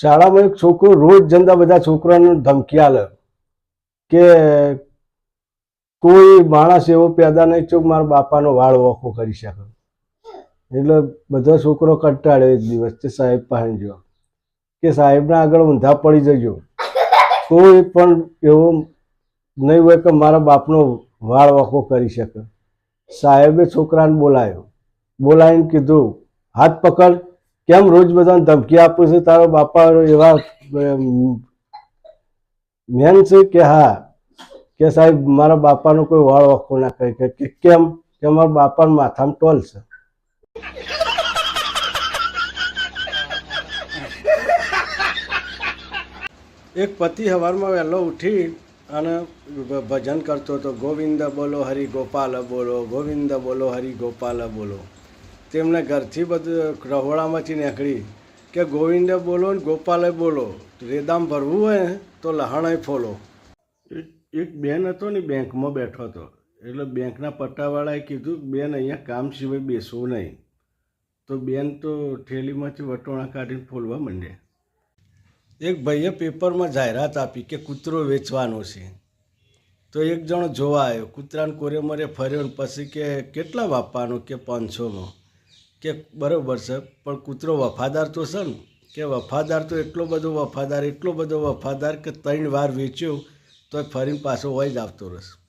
શાળામાં એક છોકરો રોજ જંદા બધા છોકરાને ધમકી આલે કે કોઈ માણસ એવો પેદા નહીં ચોક મારા બાપાનો વાળ ઓખો કરી શકે. એટલે બધો છોકરો કંટાળ્યો એક દિવસ તે સાહેબ પાસે ગયો કે સાહેબના આગળ ઊંધા પડી જજો. કોઈ પણ એવો નહીં હોય કે મારા બાપનો વાળ ઓખો કરી શકે. સાહેબે છોકરાને બોલાયો. બોલાવીને કીધું, હાથ પકડ. કેમ રોજ બધાને ધમકી આપું છું? તારો બાપા એવા મેન છે કે હા, કે સાહેબ, મારા બાપાનો કોઈ વાળ ઓખો ના કહે કે કેમ? કે મારા બાપાના માથામાં ટોલ છે. એક પતિ સવારમાં વહેલો ઉઠી અને ભજન કરતો હતો. ગોવિંદ બોલો હરિ ગોપાલ બોલો, ગોવિંદ બોલો હરિ ગોપાલ બોલો. તેમને ઘરથી બધું રહોડામાંથી નીકળી કે ગોવિંદે બોલો ને ગોપાલે બોલો રેદામ ભરવું હોય ને તો લહાણાય ફોલો. એક- એક બેન હતો ને બેંકમાં બેઠો હતો એટલે બેંકના પટ્ટાવાળાએ કીધું બેન અહીંયા કામ સિવાય બેસવું નહીં. તો બેન તો થેલીમાંથી વટોણા કાઢીને ફોલવા માંડ્યા. એક ભાઈએ પેપરમાં જાહેરાત આપી કે કૂતરો વેચવાનો છે. તો એક જણો જોવા આવ્યો કૂતરાને કોરે મરે ફર્યો ને પછી કે કેટલા વાપવાનું કે પાંચસોમાં કે બરાબર છે, પણ કૂતરો વફાદાર તો છે ને? કે વફાદાર તો એટલો બધો વફાદાર, એટલો બધો વફાદાર કે ત્રણ વાર વેચ્યો તો ફરીને પાછો હોય જ આવતો રહેશે.